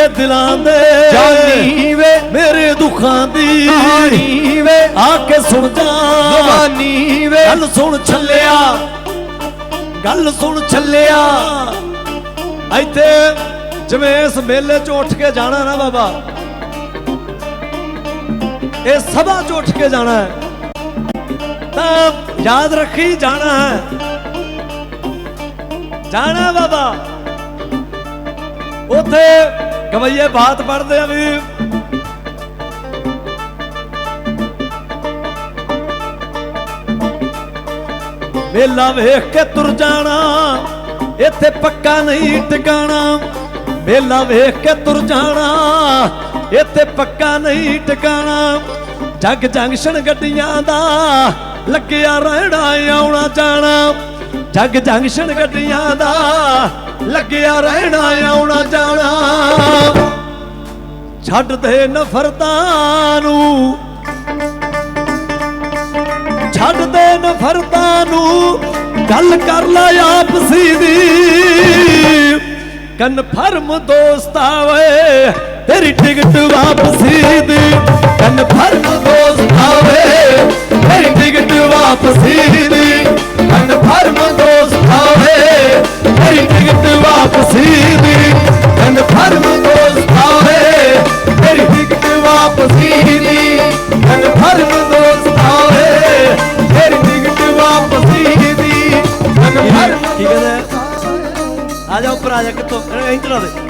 ਕੇ ਦਿਲਾਂ ਦੇ। ਜਾਨੀ ਵੇ। ਮੇਰੇ ਦੁੱਖਾਂ ਦੀ ਕਹਾਣੀ ਵੇ। ਆ ਕੇ ਸੁਣ ਜਾ। ਜਵਾਨੀ ਵੇ। ਗੱਲ ਸੁਣ ਛੱਲਿਆ। ਗੱਲ ਸੁਣ ਛੱਲਿਆ। ਇੱਥੇ ਜਿਵੇਂ ਇਸ ਮੇਲੇ 'ਚ ਉੱਠ ਕੇ ਜਾਣਾ ਨਾ ਬਾਬਾ। ਇਹ ਸਭਾ 'ਚ ਉੱਠ ਕੇ ਜਾਣਾ ਹੈ। ਤਾਂ ਯਾਦ ਰੱਖੀ ਜਾਣਾ ਹੈ। ਜਾਣਾ ਬਾਬਾ। ਉਥੇ ਗਵਈਏ ਬਾਤ ਪੜਦੇ ਆ ਵੀ ਮੇਲਾ ਵੇਖ ਕੇ ਤੁਰ ਜਾਣਾ, ਇੱਥੇ ਪੱਕਾ ਨਹੀਂ ਟਿਕਾਣਾ। ਮੇਲਾ ਵੇਖ ਕੇ ਤੁਰ ਜਾਣਾ, ਇੱਥੇ ਪੱਕਾ ਨਹੀਂ ਟਿਕਾਣਾ। ਜੱਗ ਜੰਕਸ਼ਨ ਗੱਡੀਆਂ ਦਾ ਲੱਗਿਆ ਰਹਿਣਾ, ਆਉਣਾ ਜਾਣਾ। ਜੱਗ ਜੰਕਸ਼ਨ ਗੱਡੀਆਂ ਦਾ ਲੱਗਿਆ ਰਹਿਣਾ, ਆਉਣਾ ਜਾਣਾ। ਛੱਡ ਦੇ ਨਫ਼ਰਤਾਂ ਨੂੰ। ਛੱਡ ਦੇ ਨਫ਼ਰਤਾਂ ਨੂੰ। ਗੱਲ ਕਰ ਲੈ ਆਪਸੀ ਦੀ ਕਨ ਫਰਮ ਦੋਸਤਾ ਵੇ ਤੇਰੀ ਟਿਕਟ ਵਾਪਸੀ ਦੀ। ਕਨਫਰਮ ਠੀਕ ਹੈ ਕੀ ਆ ਜਾ ਉੱਪਰ ਆ ਜਾ ਕਿੱਥੋਂ? ਇੰਟਰ ਦੇ।